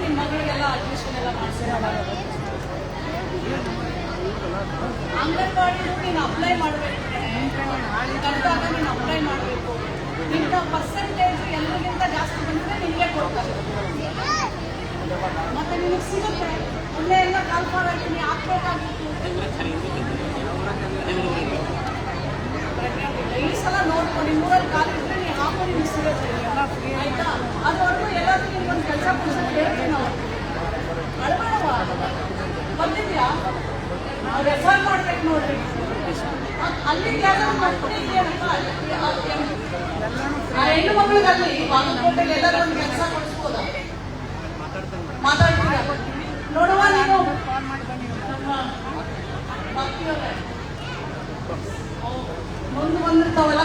ನಿಮ್ಮ ಮಗಳಿಗೆಲ್ಲ ಅಡ್ಮಿಷನ್ ಎಲ್ಲ ಮಾಡಿಸಿ ಅಂಗನವಾಡಿ ನೀನು ಅಪ್ಲೈ ಮಾಡಬೇಕು. ನೀನು ಅಪ್ಲೈ ಮಾಡಬೇಕು. ನಿನ್ನ ಪರ್ಸೆಂಟೇಜ್ ಎಲ್ಲರಿಗಿಂತ ಜಾಸ್ತಿ ಬಂದರೆ ನಿಮಗೆ ಕೊಡ್ತಾರೆ. ಮತ್ತೆ ನಿನಗೆ ಸಿಗುತ್ತೆ. ಒಳ್ಳೆ ಎಲ್ಲ ಕಾಲ್ಫಾರಾಗಿ ನೀ ಹಾಕ್ಬೇಕಾಗಿತ್ತು ಈ ಸಲ ನೋಡ್ಕೊಂಡು ಮೂರಲ್ಲಿ ಕಾಲಿದ್ರೆ ನೀವು ಹಾಕೊಂಡು ನಿಮ್ಗೆ ಸಿಗುತ್ತೆ ಆಯ್ತಾ ಅದುವರೆಗೂ ಎಲ್ಲಾದ್ರೂ ನಿಮ್ಗೆ ಒಂದು ಕೆಲಸ ಕೊಡ್ಸೋದು ಹೇಳ್ತೀವಿ ನಾವು ಅಳ್ಬೇಡವಾ ಬಂದಿದ್ಯಾ ನಾವು ರೆಫರ್ ಮಾಡ್ಬೇಕು ನೋಡ್ರಿ ಅ- ಅಲ್ಲಿ ಯಾರೋ ಮಾಡ್ಕೊಂಡಿದ್ಯೇನಪ್ಪ ಅಲ್ಲಿ ಆ ಹೆಣ್ಣು ಮಗಳಿಗೆ ಅಲ್ಲಿ ಬಾಗಲಕೋಟೆಗೆ ಎಲ್ಲರೂ ಒಂದು ಕೆಲಸ ಕೊಡಿಸ್ಬೋದಾ ಮಾತಾಡ್ತೀರಾ ನೋಡುವ ನೀನು ಭಕ್ತಿಯವರೇ ಮುಂದೆ ಬಂದಿರ್ತಾವೆಲ್ಲ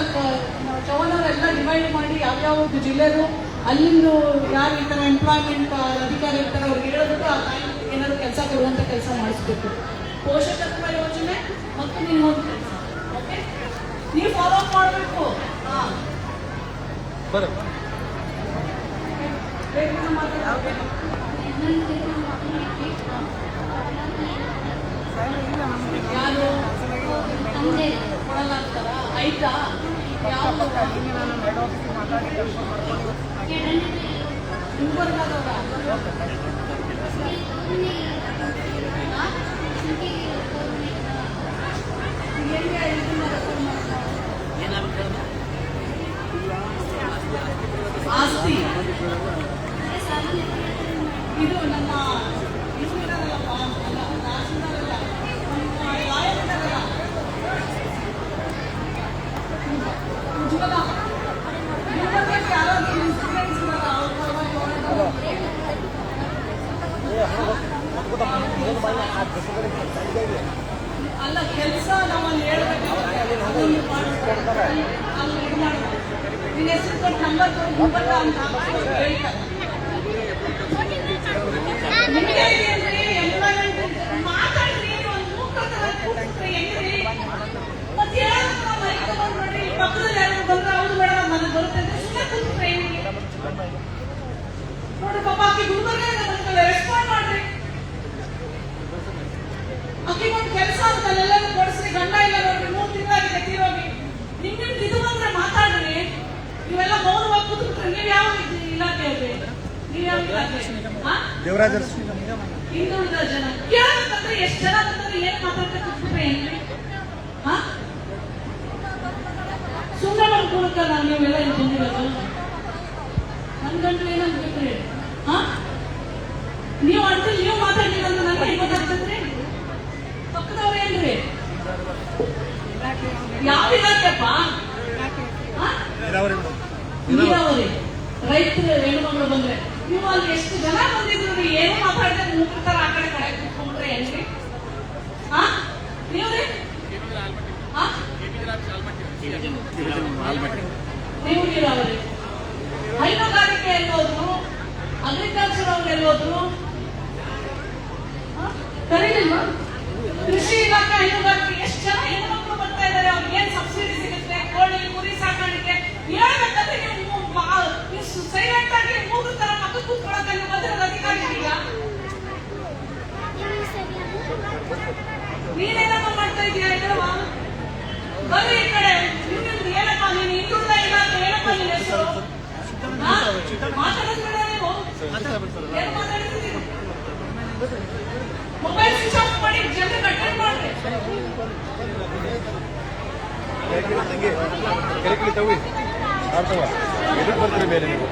ಚವನವರೆಲ್ಲ ಡಿವೈಡ್ ಮಾಡಿ ಯಾವ್ಯಾವ ಜಿಲ್ಲೆದು ಅಲ್ಲಿಂದು ಯಾರು ಈ ಎಂಪ್ಲಾಯ್ಮೆಂಟ್ ಅಧಿಕಾರಿ ಇರ್ತಾರೆ ಅವ್ರಿಗೆ ಹೇಳೋದಕ್ಕೆ ಆ ಟೈಮ್ ಏನಾದ್ರು ಕೆಲಸ ಕೊಡುವಂಥ ಕೆಲಸ ಮಾಡಿಸ್ಬೇಕು ಪೋಷಕತ್ವ ಯೋಜನೆ ಮತ್ತು ನಿಮ್ಮ ನೀವು ಫಾಲೋ ಅಪ್ ಮಾಡಬೇಕು. ಯಾರು? ಕೊಡಲ್ಲ ಅಂತಾರ ಆಯ್ತಾ? ಯಾವ ಗುಲ್ಬರ್ಗದವ್ರ ಆಸ್ತಿ ಇದು ನಮ್ಮ ಇದು ಕೆಲಸ ಮಾಡ್ತಾರೆ. ನಿನ್ನ ಹೆಸರು ಕೊಟ್ಟು ನಂಬರ್ ಕೊಟ್ಟು ಗುಲ್ಬರ್ಗ ಅಂತ ಹಾಕ್ಸ್ಕೊಂಡು ಹೇಳ್ತಾರೆ ನಿಮಗೆ ಇದೆಯಲ್ರಿ ಎಂಪ್ಲಾಯ್ಮೆಂಟ್ ಮಾತಾಡ್ರಿ ಒಂದು ಮೂಕರ ಕೂತ್ರಿ ಹೆಂಗ್ರಿ ಮತ್ತೆ ಯಾರು ನಾವು ಮನೆ ತಗೊಂಡು ನೋಡ್ರಿ ಇಲ್ಲಿ ಪಕ್ಕದಲ್ಲಿ ಯಾರು ಬಂದ್ರೆ ಅವ್ರು ಬೇಡ ನನಗೆ ಬರುತ್ತೆ ಅಂತ ಸುಮ್ಮನೆ ಕೂತ್ರಿ ಹೆಂಗ್ರಿ ನೋಡಿ ಪಾಪ ಆಕಿ ಗುಲ್ಬರ್ಗ ಬಂದ್ಮೇಲೆ ರೆಸ್ಪಾಂಡ್ ಮಾಡ್ರಿ ಆಕಿ ಒಂದು ಕೆಲಸ ಅಂತ ಎಲ್ಲರೂ ಕೊಡಿಸ್ರಿ ಗಂಡ ಇಲ್ಲ ನೋಡ್ರಿ ಮೂರು ತಿಂಗಳಾಗಿದೆ ತೀರೋಗಿ ನಿಮ್ ನಿಮ್ದು ಇದು ಬಂದ್ರೆ ಮಾತಾಡ್ರಿ ನೀವೆಲ್ಲ ಮೌನವಾಗಿ ಕೂತ್ಬಿಟ್ರೆ ನೀವ್ ಯಾವ ಇದ್- ಇಲಾಖೆ ಅಲ್ರಿ ನೀವ್ ಯಾವ ಇಲಾಖೆ ಹಾ ದೇವರಾಜ ಹಿಂದುಳಿದ ಜನ ಕೇಳಬೇಕಂದ್ರೆ ಎಷ್ಟು ಜನ ಬಂದ್ರೆ ಏನ್ ಮಾತಾಡ್ತಾ ಕೂತ್ಬಿಟ್ರೆ ಏನ್ರಿ ಹಾ ಸುಮ್ಮನೆ ಮಾಡ್ಕೊಳಕ್ಕಲ್ಲ ನೀವೆಲ್ಲ ಇಲ್ಲಿ ಬಂದಿರೋದು ನನ್ ಗಂಟು ಏನಂತ ಬೇಕ್ರಿ ನೀವು ಅಂತ ನೀವು ಮಾತಾಡಿಲ್ಲ ಅಂತ ನನಗೆ ಹೆಂಗ್ ಗೊತ್ತಾಗ್ತದ್ರಿ ಪಕ್ಕದವ್ರು ಏನ್ರಿ ಯಾವ ಇಲಾಖೆಪ್ಪ ನೀರಾವರಿ. ರೈತರು ಹೆಣ್ಮಗಳು ಬಂದ್ರೆ ನೀವು ಅಲ್ಲಿ ಎಷ್ಟು ಜನ ಬಂದಿದ್ರು ರೀ ಏನು ಮಾತಾಡದೆ ಮೂತ್ರ ತರ ಆ ಕಡೆ ಕಡೆ ಕೂತ್ಕೊಂಡ್ರೆ ಹೆಂಗ್ರಿ? ಹಾ ನೀವ್ರಿ? ಹಾ ನೀವು ನೀರಾವರಿ. ಹೈನುಗಾರಿಕೆ ಎಲ್ಲಿ ಹೋದ್ರು ಅಗ್ರಿಕಲ್ಚರ್ ಅವ್ರು ಎಲ್ಲಿ ಹೋದ್ರು ಹಾ? ಕರೀಲಿಲ್ವಾ ಕೃಷಿ ಇಲಾಖೆ ಹೈನುಗಾರಿಕೆ ಎಷ್ಟು ಜನ? ಈ ಕಡೆ. ನಿಮ್ಮಿಂದ ಏನಪ್ಪ ನೀನು ಹಿಂದುಳಿದ ಇಲಾಖೆ ಏನಪ್ಪ ನಿನ್ನ ಹೆಸರು? ಹಾ? ಮಾತಾಡಿದ್ಮೇಲೆ ನೀವು? ಏನ್ ಮಾತಾಡ್ತಿದ್ದೀರಿ ಮೊಬೈಲ್ ಸ್ವಿಚ್ ಆಫ್ ಮಾಡಿ ಜನರಿಗೆ ಅಟೆಂಡ್ ಮಾಡ್ರಿ. ಹಂಗೆ ಕೆರೆ ಕಿಳಿ ತವಿ ಆಡ್ತವ ಎದಕ್ಕೆ ಬರ್ತೀರಿ ಮೇಲೆ ನೀವು?